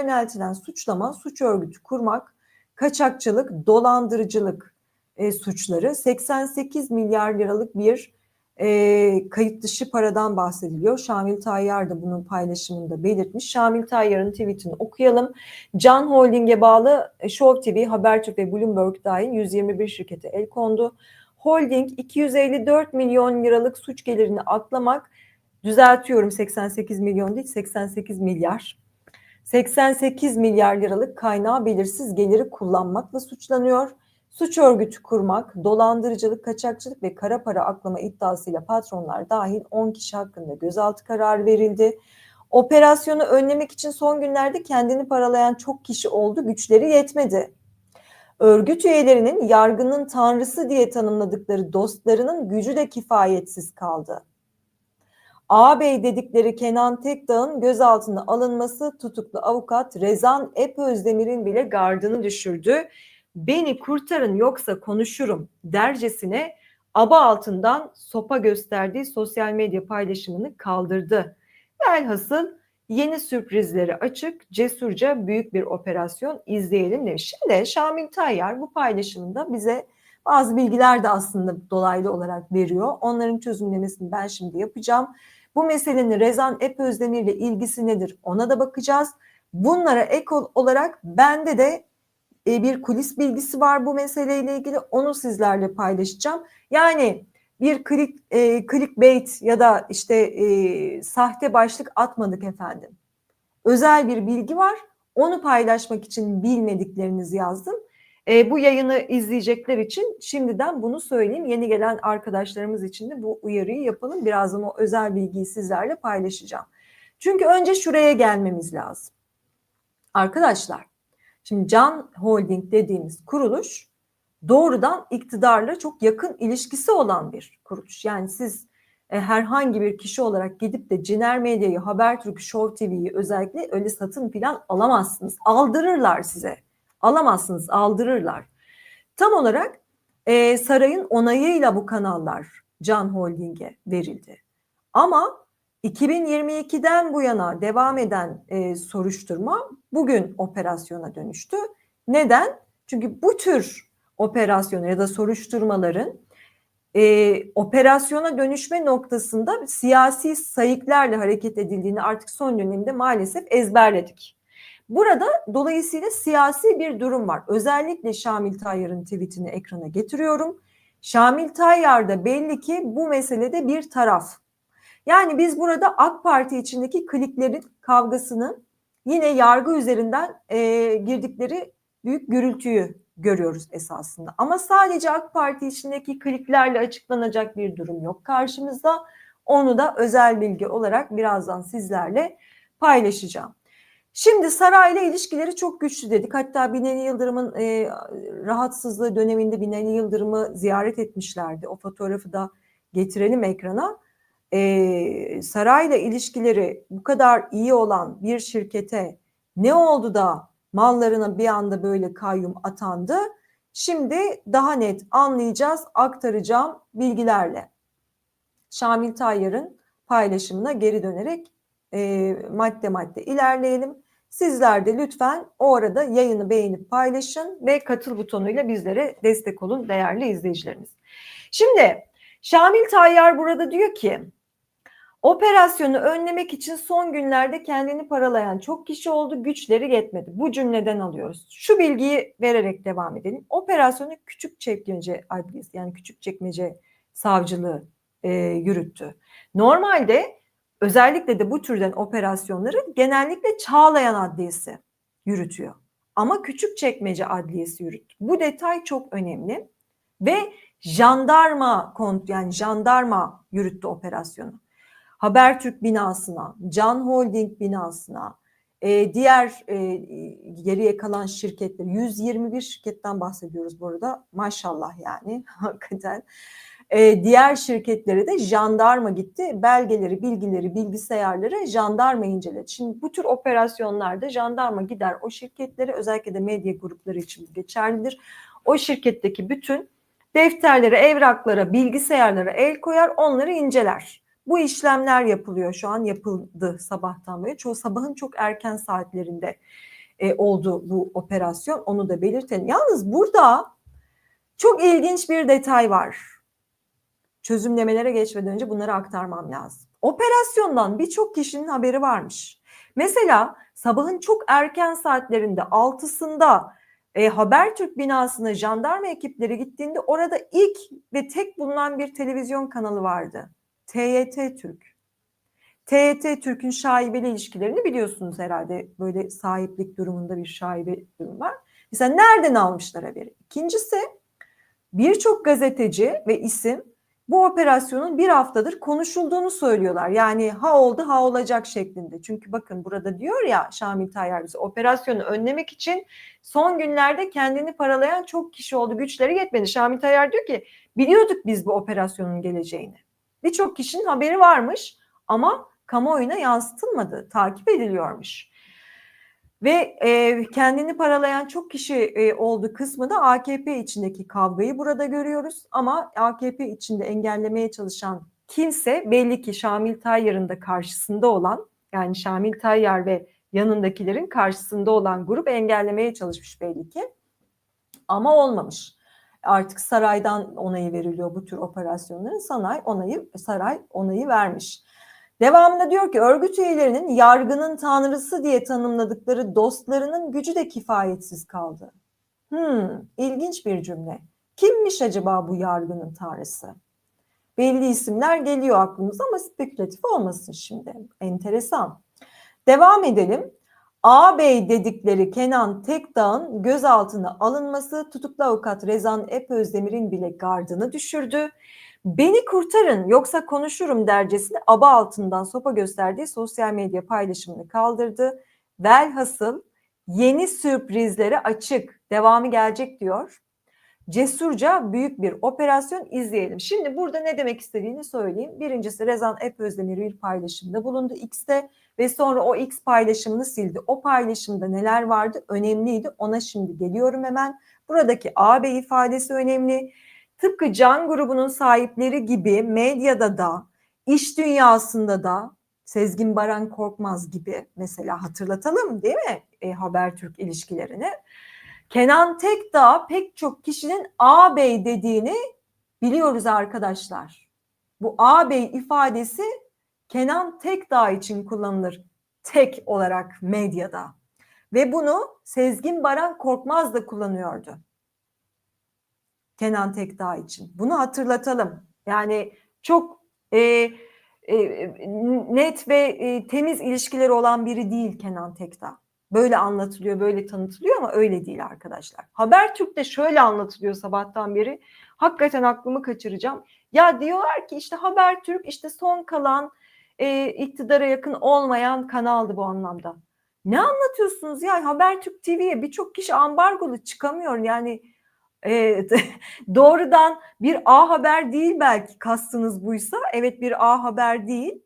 yöneltilen suçlama, suç örgütü kurmak, kaçakçılık, dolandırıcılık e, suçları 88 milyar liralık bir e, kayıt dışı paradan bahsediliyor. Şamil Tayyar da bunun paylaşımında belirtmiş. Şamil Tayyar'ın tweetini okuyalım. Can Holding'e bağlı e, Show TV, Habertürk ve Bloomberg dahil 121 şirkete el kondu. Holding 254 milyon liralık suç gelirini aklamak, düzeltiyorum 88 milyon değil 88 milyar 88 milyar liralık kaynağı belirsiz geliri kullanmakla suçlanıyor. Suç örgütü kurmak, dolandırıcılık, kaçakçılık ve kara para aklama iddiasıyla patronlar dahil 10 kişi hakkında gözaltı kararı verildi. Operasyonu önlemek için son günlerde kendini paralayan çok kişi oldu, güçleri yetmedi. Örgüt üyelerinin yargının tanrısı diye tanımladıkları dostlarının gücü de kifayetsiz kaldı ağabey dedikleri Kenan Tekdağ'ın gözaltına alınması tutuklu avukat Rezan Epözdemir'in bile gardını düşürdü. Beni kurtarın yoksa konuşurum dercesine aba altından sopa gösterdiği sosyal medya paylaşımını kaldırdı. Velhasıl yeni sürprizleri açık, cesurca büyük bir operasyon izleyelim demiş. Şimdi Şamil Tayyar bu paylaşımında bize bazı bilgiler de aslında dolaylı olarak veriyor. Onların çözümlemesini ben şimdi yapacağım. Bu meselenin Rezan Ep Özdemir ile ilgisi nedir ona da bakacağız. Bunlara ek olarak bende de e, bir kulis bilgisi var bu meseleyle ilgili onu sizlerle paylaşacağım. Yani bir click, e, clickbait ya da işte e, sahte başlık atmadık efendim. Özel bir bilgi var onu paylaşmak için bilmediklerinizi yazdım. E, bu yayını izleyecekler için şimdiden bunu söyleyeyim. Yeni gelen arkadaşlarımız için de bu uyarıyı yapalım. Birazdan o özel bilgiyi sizlerle paylaşacağım. Çünkü önce şuraya gelmemiz lazım. Arkadaşlar, şimdi Can Holding dediğimiz kuruluş doğrudan iktidarla çok yakın ilişkisi olan bir kuruluş. Yani siz e, herhangi bir kişi olarak gidip de Ciner Medya'yı, Habertürk, Show TV'yi özellikle öyle satın falan alamazsınız. Aldırırlar size alamazsınız aldırırlar. Tam olarak e, sarayın onayıyla bu kanallar Can Holding'e verildi. Ama 2022'den bu yana devam eden e, soruşturma bugün operasyona dönüştü. Neden? Çünkü bu tür operasyon ya da soruşturmaların e, operasyona dönüşme noktasında siyasi sayıklarla hareket edildiğini artık son dönemde maalesef ezberledik. Burada dolayısıyla siyasi bir durum var. Özellikle Şamil Tayyar'ın tweetini ekrana getiriyorum. Şamil Tayyar da belli ki bu meselede bir taraf. Yani biz burada AK Parti içindeki kliklerin kavgasını yine yargı üzerinden e, girdikleri büyük gürültüyü görüyoruz esasında. Ama sadece AK Parti içindeki kliklerle açıklanacak bir durum yok karşımızda. Onu da özel bilgi olarak birazdan sizlerle paylaşacağım. Şimdi sarayla ilişkileri çok güçlü dedik. Hatta Binali Yıldırım'ın e, rahatsızlığı döneminde Binali Yıldırım'ı ziyaret etmişlerdi. O fotoğrafı da getirelim ekrana. E, sarayla ilişkileri bu kadar iyi olan bir şirkete ne oldu da mallarına bir anda böyle kayyum atandı? Şimdi daha net anlayacağız, aktaracağım bilgilerle. Şamil Tayyar'ın paylaşımına geri dönerek e, madde madde ilerleyelim. Sizler de lütfen o arada yayını beğenip paylaşın ve katıl butonuyla bizlere destek olun değerli izleyicilerimiz. Şimdi Şamil Tayyar burada diyor ki operasyonu önlemek için son günlerde kendini paralayan çok kişi oldu güçleri yetmedi. Bu cümleden alıyoruz. Şu bilgiyi vererek devam edelim. Operasyonu küçük çekmece adliyesi yani küçük çekmece savcılığı e, yürüttü. Normalde özellikle de bu türden operasyonları genellikle Çağlayan Adliyesi yürütüyor. Ama küçük çekmece Adliyesi yürüt. Bu detay çok önemli ve jandarma kont yani jandarma yürüttü operasyonu. Habertürk binasına, Can Holding binasına, e, diğer e, geriye kalan şirketler 121 şirketten bahsediyoruz bu arada maşallah yani hakikaten e, diğer şirketlere de jandarma gitti. Belgeleri, bilgileri, bilgisayarları jandarma inceledi. Şimdi bu tür operasyonlarda jandarma gider o şirketlere özellikle de medya grupları için geçerlidir. O şirketteki bütün defterlere, evraklara, bilgisayarlara el koyar, onları inceler. Bu işlemler yapılıyor şu an yapıldı sabahtan beri. Çoğu sabahın çok erken saatlerinde e, oldu bu operasyon. Onu da belirtelim. Yalnız burada çok ilginç bir detay var. Çözümlemelere geçmeden önce bunları aktarmam lazım. Operasyondan birçok kişinin haberi varmış. Mesela sabahın çok erken saatlerinde 6'sında e, Habertürk binasına jandarma ekipleri gittiğinde orada ilk ve tek bulunan bir televizyon kanalı vardı. TYT Türk. TYT Türk'ün şaibeli ilişkilerini biliyorsunuz herhalde. Böyle sahiplik durumunda bir şaibe durum var. Mesela nereden almışlar haberi? İkincisi birçok gazeteci ve isim bu operasyonun bir haftadır konuşulduğunu söylüyorlar. Yani ha oldu ha olacak şeklinde. Çünkü bakın burada diyor ya Şamil Tayyar bize operasyonu önlemek için son günlerde kendini paralayan çok kişi oldu. Güçleri yetmedi. Şamil Tayyar diyor ki biliyorduk biz bu operasyonun geleceğini. Birçok kişinin haberi varmış ama kamuoyuna yansıtılmadı, takip ediliyormuş. Ve e, kendini paralayan çok kişi e, oldu kısmı da AKP içindeki kavgayı burada görüyoruz. Ama AKP içinde engellemeye çalışan kimse belli ki Şamil Tayyar'ın da karşısında olan yani Şamil Tayyar ve yanındakilerin karşısında olan grup engellemeye çalışmış belli ki. Ama olmamış. Artık saraydan onayı veriliyor bu tür operasyonların. Saray onayı saray onayı vermiş. Devamında diyor ki örgüt üyelerinin yargının tanrısı diye tanımladıkları dostlarının gücü de kifayetsiz kaldı. Hmm, ilginç bir cümle. Kimmiş acaba bu yargının tanrısı? Belli isimler geliyor aklımıza ama spekülatif olmasın şimdi. Enteresan. Devam edelim. ağabey dedikleri Kenan Tekdağ'ın gözaltına alınması tutuklu avukat Rezan Epözdemir'in bile gardını düşürdü. Beni kurtarın yoksa konuşurum dercesini aba altından sopa gösterdiği sosyal medya paylaşımını kaldırdı. Velhasıl yeni sürprizlere açık devamı gelecek diyor. Cesurca büyük bir operasyon izleyelim. Şimdi burada ne demek istediğini söyleyeyim. Birincisi Rezan Ep Özdemir bir paylaşımda bulundu X'te ve sonra o X paylaşımını sildi. O paylaşımda neler vardı önemliydi ona şimdi geliyorum hemen. Buradaki AB ifadesi önemli. Tıpkı Can grubunun sahipleri gibi medyada da, iş dünyasında da Sezgin Baran Korkmaz gibi mesela hatırlatalım değil mi e, Habertürk ilişkilerini. Kenan Tekdağ pek çok kişinin ağabey dediğini biliyoruz arkadaşlar. Bu ağabey ifadesi Kenan Tekdağ için kullanılır tek olarak medyada. Ve bunu Sezgin Baran Korkmaz da kullanıyordu. Kenan Tekdağ için. Bunu hatırlatalım. Yani çok e, e, net ve e, temiz ilişkileri olan biri değil Kenan Tekdağ. Böyle anlatılıyor, böyle tanıtılıyor ama öyle değil arkadaşlar. Habertürk'te şöyle anlatılıyor sabahtan beri. Hakikaten aklımı kaçıracağım. Ya diyorlar ki işte Habertürk işte son kalan e, iktidara yakın olmayan kanaldı bu anlamda. Ne anlatıyorsunuz ya Habertürk TV'ye birçok kişi ambargolu çıkamıyor yani Evet, doğrudan bir A haber değil belki kastınız buysa. Evet bir A haber değil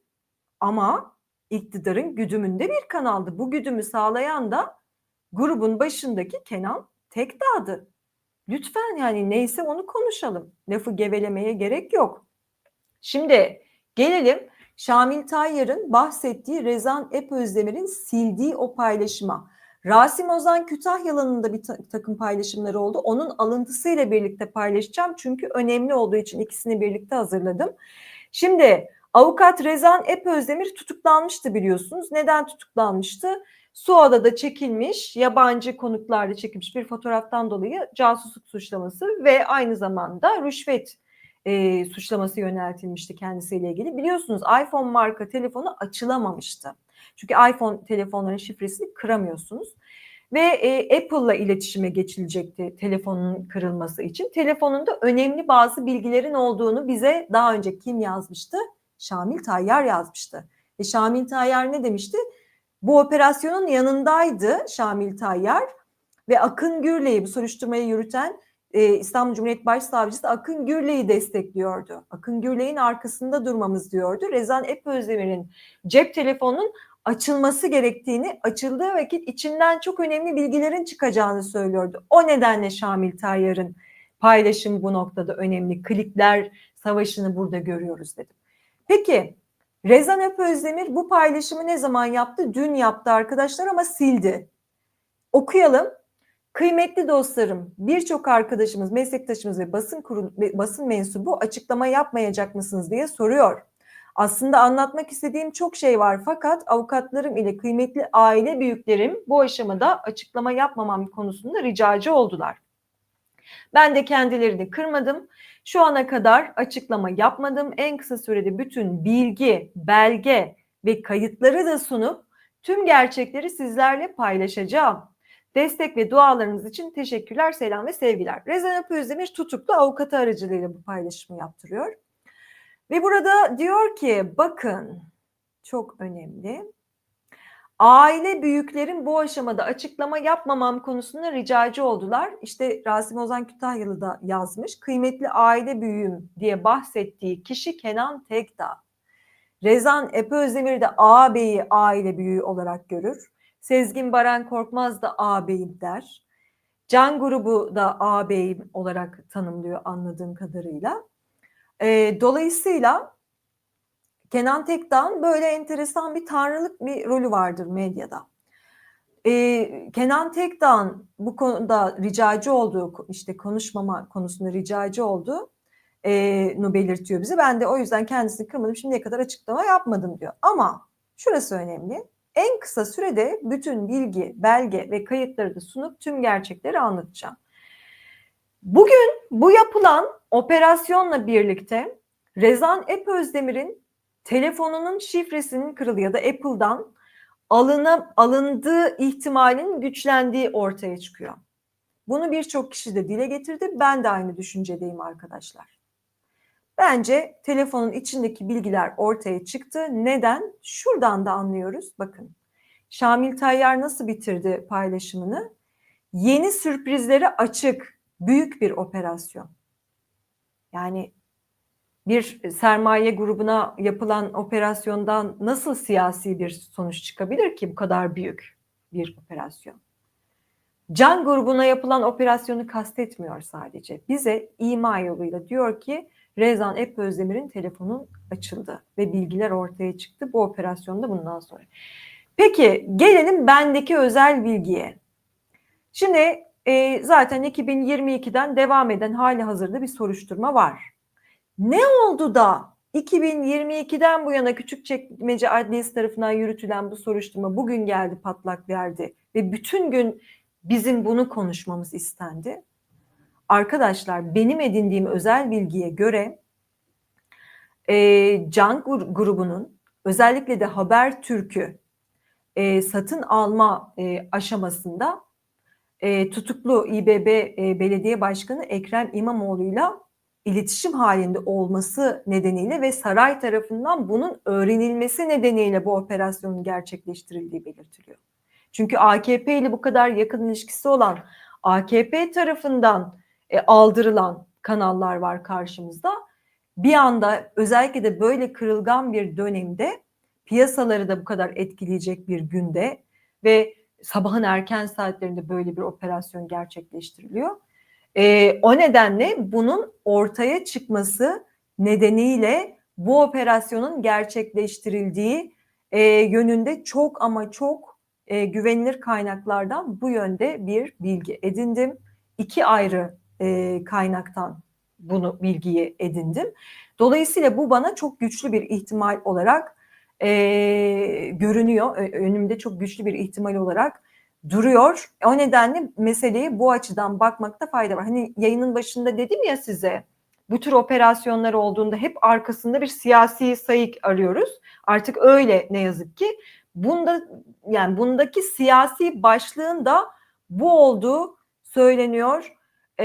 ama iktidarın güdümünde bir kanaldı. Bu güdümü sağlayan da grubun başındaki Kenan Tekdağ'dı. Lütfen yani neyse onu konuşalım. Lafı gevelemeye gerek yok. Şimdi gelelim Şamil Tayyar'ın bahsettiği Rezan Epözdemir'in sildiği o paylaşıma. Rasim Ozan Kütahyalı'nın da bir takım paylaşımları oldu. Onun alıntısıyla birlikte paylaşacağım. Çünkü önemli olduğu için ikisini birlikte hazırladım. Şimdi avukat Rezan Epözdemir tutuklanmıştı biliyorsunuz. Neden tutuklanmıştı? Suada'da çekilmiş, yabancı konuklarla çekilmiş bir fotoğraftan dolayı casusluk suçlaması ve aynı zamanda rüşvet e, suçlaması yöneltilmişti kendisiyle ilgili. Biliyorsunuz iPhone marka telefonu açılamamıştı. Çünkü iPhone telefonların şifresini kıramıyorsunuz. Ve e, Apple'la iletişime geçilecekti telefonun kırılması için. Telefonunda önemli bazı bilgilerin olduğunu bize daha önce kim yazmıştı? Şamil Tayyar yazmıştı. Ve Şamil Tayyar ne demişti? Bu operasyonun yanındaydı Şamil Tayyar ve Akın Gürley'i bu soruşturmayı yürüten e, İstanbul Cumhuriyet Başsavcısı Akın Gürley'i destekliyordu. Akın Gürley'in arkasında durmamız diyordu. Rezan Epözdemir'in cep telefonunun açılması gerektiğini, açıldığı vakit içinden çok önemli bilgilerin çıkacağını söylüyordu. O nedenle Şamil Tayyar'ın paylaşımı bu noktada önemli. Klikler savaşını burada görüyoruz dedim. Peki Rezan Öp Özdemir bu paylaşımı ne zaman yaptı? Dün yaptı arkadaşlar ama sildi. Okuyalım. Kıymetli dostlarım, birçok arkadaşımız, meslektaşımız ve basın kurul, basın mensubu açıklama yapmayacak mısınız diye soruyor. Aslında anlatmak istediğim çok şey var fakat avukatlarım ile kıymetli aile büyüklerim bu aşamada açıklama yapmamam konusunda ricacı oldular. Ben de kendilerini kırmadım. Şu ana kadar açıklama yapmadım. En kısa sürede bütün bilgi, belge ve kayıtları da sunup tüm gerçekleri sizlerle paylaşacağım. Destek ve dualarınız için teşekkürler, selam ve sevgiler. Rezan Özdemir tutuklu avukatı aracılığıyla bu paylaşımı yaptırıyor. Ve burada diyor ki bakın çok önemli. Aile büyüklerin bu aşamada açıklama yapmamam konusunda ricacı oldular. İşte Rasim Ozan Kütahyalı da yazmış. Kıymetli aile büyüğüm diye bahsettiği kişi Kenan Tekdağ. Rezan Epe Özdemir de ağabeyi aile büyüğü olarak görür. Sezgin Baran Korkmaz da ağabeyim der. Can grubu da ağabeyim olarak tanımlıyor anladığım kadarıyla. E, dolayısıyla Kenan Tekdağ'ın böyle enteresan bir tanrılık bir rolü vardır medyada. E, Kenan Tekdağ'ın bu konuda ricacı olduğu, işte konuşmama konusunda ricacı olduğu nu belirtiyor bize. Ben de o yüzden kendisini kırmadım, şimdiye kadar açıklama yapmadım diyor. Ama şurası önemli. En kısa sürede bütün bilgi, belge ve kayıtları da sunup tüm gerçekleri anlatacağım. Bugün bu yapılan operasyonla birlikte Rezan Ep Özdemir'in telefonunun şifresinin kırıldığı ya da Apple'dan alına, alındığı ihtimalin güçlendiği ortaya çıkıyor. Bunu birçok kişi de dile getirdi. Ben de aynı düşüncedeyim arkadaşlar. Bence telefonun içindeki bilgiler ortaya çıktı. Neden? Şuradan da anlıyoruz. Bakın. Şamil Tayyar nasıl bitirdi paylaşımını? Yeni sürprizlere açık büyük bir operasyon. Yani bir sermaye grubuna yapılan operasyondan nasıl siyasi bir sonuç çıkabilir ki bu kadar büyük bir operasyon? Can grubuna yapılan operasyonu kastetmiyor sadece. Bize ima yoluyla diyor ki Rezan Ep Özdemir'in telefonu açıldı ve bilgiler ortaya çıktı bu operasyonda bundan sonra. Peki gelelim bendeki özel bilgiye. Şimdi e, zaten 2022'den devam eden hali hazırda bir soruşturma var. Ne oldu da 2022'den bu yana Küçükçekmece Adliyesi tarafından yürütülen bu soruşturma bugün geldi patlak verdi ve bütün gün bizim bunu konuşmamız istendi. Arkadaşlar benim edindiğim özel bilgiye göre e, Can grubunun özellikle de Haber Türk'ü e, satın alma e, aşamasında e, tutuklu İBB e, Belediye Başkanı Ekrem İmamoğlu'yla iletişim halinde olması nedeniyle ve saray tarafından bunun öğrenilmesi nedeniyle bu operasyonun gerçekleştirildiği belirtiliyor. Çünkü AKP ile bu kadar yakın ilişkisi olan AKP tarafından e, aldırılan kanallar var karşımızda. Bir anda özellikle de böyle kırılgan bir dönemde piyasaları da bu kadar etkileyecek bir günde ve sabahın erken saatlerinde böyle bir operasyon gerçekleştiriliyor. E, o nedenle bunun ortaya çıkması nedeniyle bu operasyonun gerçekleştirildiği e, yönünde çok ama çok e, güvenilir kaynaklardan bu yönde bir bilgi edindim. İki ayrı e, kaynaktan bunu bilgiyi edindim. Dolayısıyla bu bana çok güçlü bir ihtimal olarak e, görünüyor. Önümde çok güçlü bir ihtimal olarak duruyor. O nedenle meseleyi bu açıdan bakmakta fayda var. Hani yayının başında dedim ya size bu tür operasyonlar olduğunda hep arkasında bir siyasi sayık arıyoruz. Artık öyle ne yazık ki. Bunda yani bundaki siyasi başlığın da bu olduğu söyleniyor. Ee,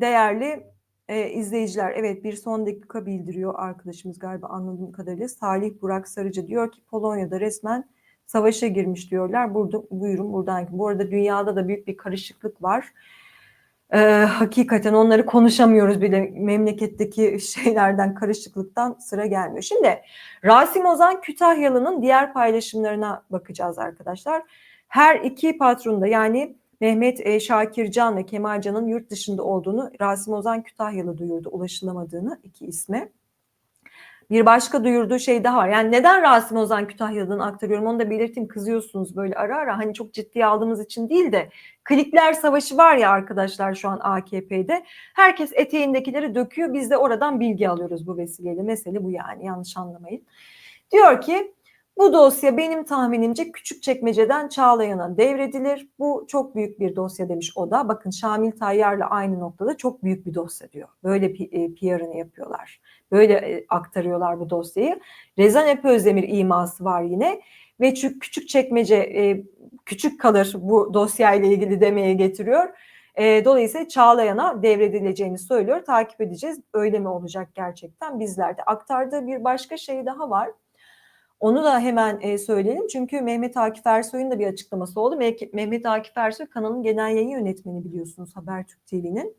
değerli e, izleyiciler evet bir son dakika bildiriyor arkadaşımız galiba anladığım kadarıyla. Salih Burak Sarıcı diyor ki Polonya'da resmen savaşa girmiş diyorlar. Burada buyurun buradan. Bu arada dünyada da büyük bir karışıklık var. Ee, hakikaten onları konuşamıyoruz bile memleketteki şeylerden karışıklıktan sıra gelmiyor. Şimdi Rasim Ozan Kütahyalı'nın diğer paylaşımlarına bakacağız arkadaşlar. Her iki patronda yani Mehmet e, Şakircan ve Kemalcan'ın yurt dışında olduğunu Rasim Ozan Kütahyalı duyurdu ulaşılamadığını iki isme. Bir başka duyurduğu şey daha var. Yani neden Rasim Ozan Kütahya'dan aktarıyorum onu da belirteyim. Kızıyorsunuz böyle ara ara. Hani çok ciddiye aldığımız için değil de klikler savaşı var ya arkadaşlar şu an AKP'de. Herkes eteğindekileri döküyor. Biz de oradan bilgi alıyoruz bu vesileyle. Mesele bu yani yanlış anlamayın. Diyor ki bu dosya benim tahminimce küçük çekmeceden Çağlayan'a devredilir. Bu çok büyük bir dosya demiş o da. Bakın Şamil Tayyar'la aynı noktada çok büyük bir dosya diyor. Böyle e, PR'ını yapıyorlar. Böyle e, aktarıyorlar bu dosyayı. Rezan Epe Özdemir iması var yine. Ve küçük çekmece e, küçük kalır bu dosyayla ilgili demeye getiriyor. Dolayısıyla Çağlayan'a devredileceğini söylüyor. Takip edeceğiz. Öyle mi olacak gerçekten bizlerde. Aktardığı bir başka şey daha var. Onu da hemen e, söyleyelim çünkü Mehmet Akif Ersoy'un da bir açıklaması oldu. Mehmet Akif Ersoy kanalın genel yayın yönetmeni biliyorsunuz Habertürk TV'nin.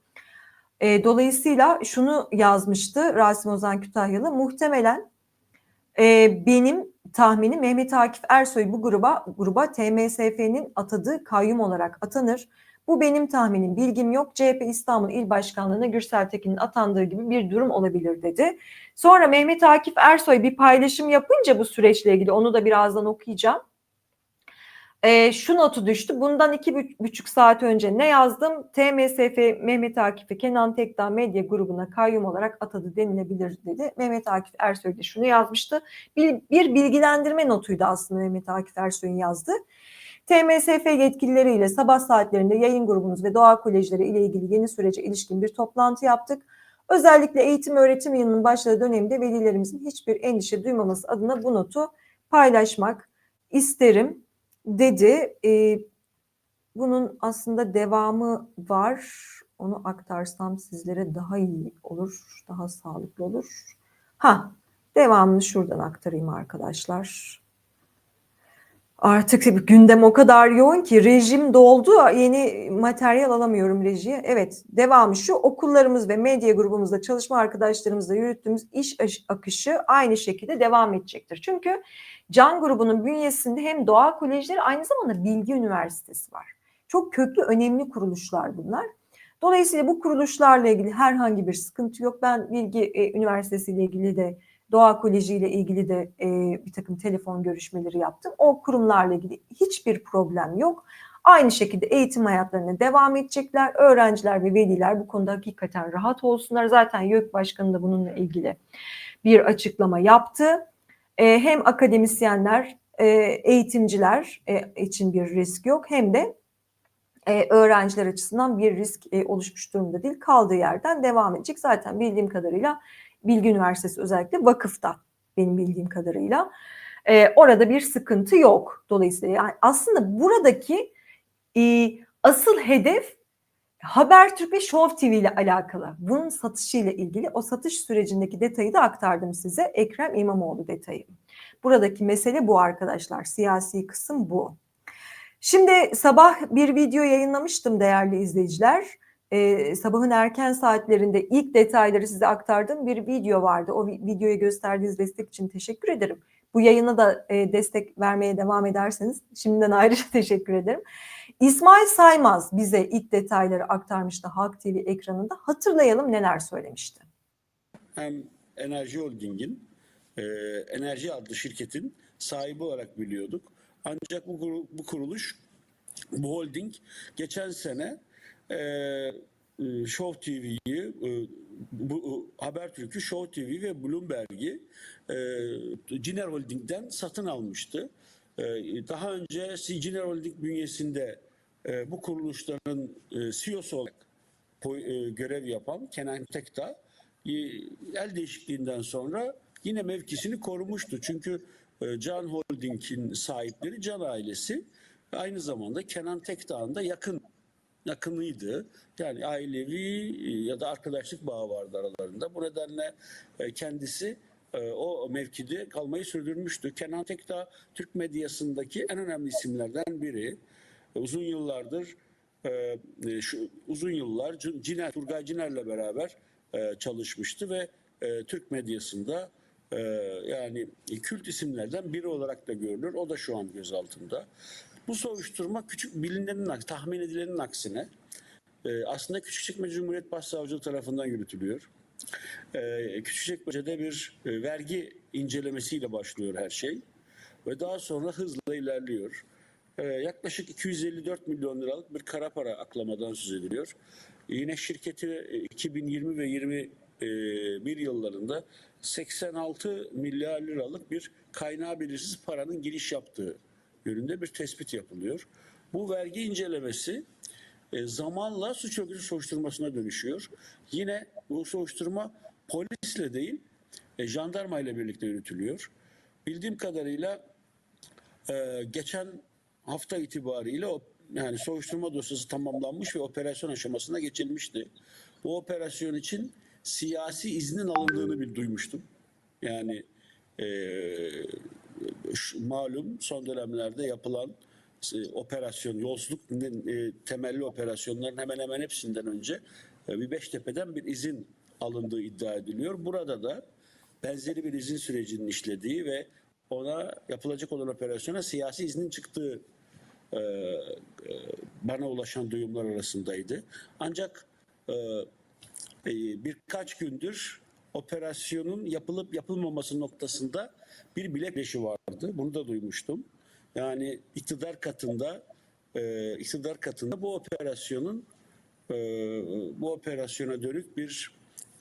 E, dolayısıyla şunu yazmıştı Rasim Ozan Kütahyalı. Muhtemelen e, benim tahminim Mehmet Akif Ersoy bu gruba gruba TMSF'nin atadığı kayyum olarak atanır. Bu benim tahminim, bilgim yok. CHP İstanbul İl Başkanlığı'na Gürsel Tekin'in atandığı gibi bir durum olabilir dedi. Sonra Mehmet Akif Ersoy bir paylaşım yapınca bu süreçle ilgili onu da birazdan okuyacağım. E, şu notu düştü. Bundan iki buçuk saat önce ne yazdım? TMSF Mehmet Akif'i Kenan Tekdağ Medya grubuna kayyum olarak atadı denilebilir dedi. Mehmet Akif Ersoy de şunu yazmıştı. Bir, bir bilgilendirme notuydu aslında Mehmet Akif Ersoy'un yazdığı. TMSF yetkilileriyle sabah saatlerinde yayın grubumuz ve doğa kolejleri ile ilgili yeni sürece ilişkin bir toplantı yaptık. Özellikle eğitim öğretim yılının başladığı dönemde velilerimizin hiçbir endişe duymaması adına bu notu paylaşmak isterim dedi. Ee, bunun aslında devamı var. Onu aktarsam sizlere daha iyi olur, daha sağlıklı olur. Ha, devamını şuradan aktarayım arkadaşlar. Artık gündem o kadar yoğun ki rejim doldu. Yeni materyal alamıyorum rejiye. Evet devamı şu okullarımız ve medya grubumuzda çalışma arkadaşlarımızla yürüttüğümüz iş akışı aynı şekilde devam edecektir. Çünkü Can grubunun bünyesinde hem doğa kolejleri aynı zamanda Bilgi Üniversitesi var. Çok köklü önemli kuruluşlar bunlar. Dolayısıyla bu kuruluşlarla ilgili herhangi bir sıkıntı yok. Ben Bilgi e, Üniversitesi ile ilgili de Doğa Koleji ile ilgili de e, bir takım telefon görüşmeleri yaptım. O kurumlarla ilgili hiçbir problem yok. Aynı şekilde eğitim hayatlarına devam edecekler. Öğrenciler ve veliler bu konuda hakikaten rahat olsunlar. Zaten YÖK Başkanı da bununla ilgili bir açıklama yaptı. E, hem akademisyenler, e, eğitimciler e, için bir risk yok hem de e, öğrenciler açısından bir risk e, oluşmuş durumda değil. Kaldığı yerden devam edecek. Zaten bildiğim kadarıyla Bilgi Üniversitesi özellikle vakıfta benim bildiğim kadarıyla. E, orada bir sıkıntı yok. Dolayısıyla yani aslında buradaki e, asıl hedef Habertürk ve Show TV ile alakalı. Bunun satışıyla ilgili o satış sürecindeki detayı da aktardım size. Ekrem İmamoğlu detayı. Buradaki mesele bu arkadaşlar. Siyasi kısım bu. Şimdi sabah bir video yayınlamıştım değerli izleyiciler e, sabahın erken saatlerinde ilk detayları size aktardığım bir video vardı. O videoya gösterdiğiniz destek için teşekkür ederim. Bu yayına da e, destek vermeye devam ederseniz şimdiden ayrıca teşekkür ederim. İsmail Saymaz bize ilk detayları aktarmıştı Halk TV ekranında. Hatırlayalım neler söylemişti. Hem Enerji Holding'in e, Enerji adlı şirketin sahibi olarak biliyorduk. Ancak bu, bu kuruluş, bu holding geçen sene e, Show TV'yi, e, bu Habertürk'ü, Show TV ve Bloomberg'i e, Ciner Holding'den satın almıştı. E, daha önce Ciner Holding bünyesinde e, bu kuruluşların e, CEO'su olarak e, görev yapan Kenan Tekta e, el değişikliğinden sonra yine mevkisini korumuştu. Çünkü e, Can Holding'in sahipleri Can ailesi aynı zamanda Kenan Tekdağ'ın da yakın yakınıydı. Yani ailevi e, ya da arkadaşlık bağı vardı aralarında. Bu nedenle e, kendisi e, o mevkide kalmayı sürdürmüştü. Kenan Tekdağ Türk medyasındaki en önemli isimlerden biri. Uzun yıllardır şu uzun yıllar Ciner Turgay Ciner'le beraber çalışmıştı ve Türk medyasında yani kült isimlerden biri olarak da görülür. O da şu an gözaltında. Bu soruşturma küçük bilinenin, tahmin edilenin aksine e, aslında Küçükçekmece Cumhuriyet Başsavcılığı tarafından yürütülüyor. e, Küçükçekmece'de bir e, vergi incelemesiyle başlıyor her şey ve daha sonra hızla ilerliyor. E, yaklaşık 254 milyon liralık bir kara para aklamadan söz ediliyor. Yine şirketi e, 2020 ve 21 yıllarında 86 milyar liralık bir kaynağı belirsiz paranın giriş yaptığı yönünde bir tespit yapılıyor. Bu vergi incelemesi e, zamanla suç örgütü soruşturmasına dönüşüyor. Yine bu soruşturma polisle değil, e, jandarma ile birlikte yürütülüyor. Bildiğim kadarıyla e, geçen hafta itibariyle o yani soruşturma dosyası tamamlanmış ve operasyon aşamasına geçilmişti. Bu operasyon için siyasi iznin alındığını bir duymuştum. Yani e, malum son dönemlerde yapılan e, operasyon, yolsuzluk e, temelli operasyonların hemen hemen hepsinden önce e, bir Beştepe'den bir izin alındığı iddia ediliyor. Burada da benzeri bir izin sürecinin işlediği ve ona yapılacak olan operasyona siyasi iznin çıktığı bana ulaşan duyumlar arasındaydı. Ancak birkaç gündür operasyonun yapılıp yapılmaması noktasında bir bilek güreşi vardı. Bunu da duymuştum. Yani iktidar katında e, iktidar katında bu operasyonun e, bu operasyona dönük bir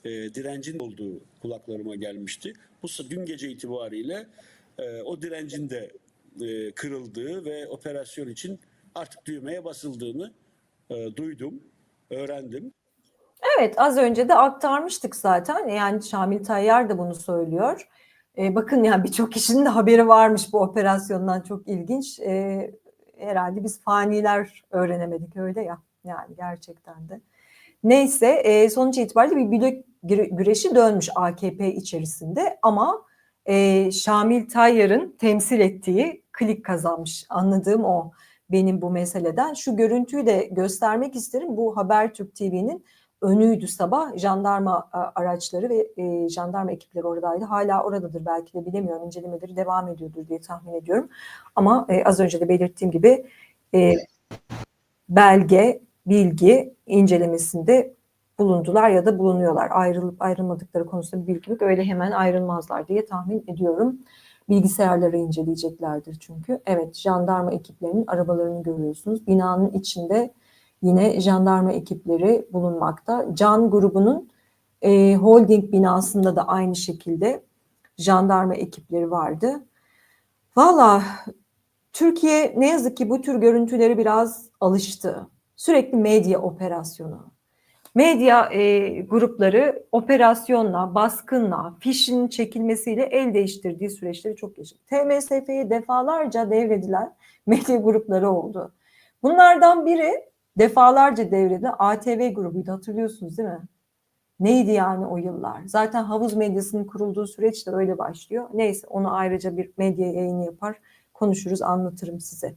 e, direncin olduğu kulaklarıma gelmişti. Bu dün gece itibariyle e, o direncin de e, kırıldığı ve operasyon için artık düğmeye basıldığını e, duydum, öğrendim. Evet az önce de aktarmıştık zaten. Yani Şamil Tayyar da bunu söylüyor. Ee, bakın yani birçok kişinin de haberi varmış bu operasyondan çok ilginç. Ee, herhalde biz faniler öğrenemedik öyle ya. Yani gerçekten de. Neyse e, sonuç itibariyle bir bilek güre- güreşi dönmüş AKP içerisinde ama e, Şamil Tayyar'ın temsil ettiği klik kazanmış. Anladığım o benim bu meseleden. Şu görüntüyü de göstermek isterim. Bu Habertürk TV'nin önüydü sabah. Jandarma a, araçları ve e, jandarma ekipleri oradaydı. Hala oradadır belki de bilemiyorum. İncelemeleri devam ediyordur diye tahmin ediyorum. Ama e, az önce de belirttiğim gibi e, belge, bilgi incelemesinde bulundular ya da bulunuyorlar. Ayrılıp ayrılmadıkları konusunda bir bilgi yok. Öyle hemen ayrılmazlar diye tahmin ediyorum. Bilgisayarları inceleyeceklerdir çünkü. Evet, jandarma ekiplerinin arabalarını görüyorsunuz. Binanın içinde yine jandarma ekipleri bulunmakta. Can grubunun e, holding binasında da aynı şekilde jandarma ekipleri vardı. Valla Türkiye ne yazık ki bu tür görüntüleri biraz alıştı. Sürekli medya operasyonu. Medya e, grupları operasyonla, baskınla, fişin çekilmesiyle el değiştirdiği süreçleri çok yaşadı. TMSF'ye defalarca devredilen medya grupları oldu. Bunlardan biri defalarca devredilen ATV grubuydu hatırlıyorsunuz değil mi? Neydi yani o yıllar? Zaten havuz medyasının kurulduğu süreç de öyle başlıyor. Neyse onu ayrıca bir medya yayını yapar konuşuruz anlatırım size.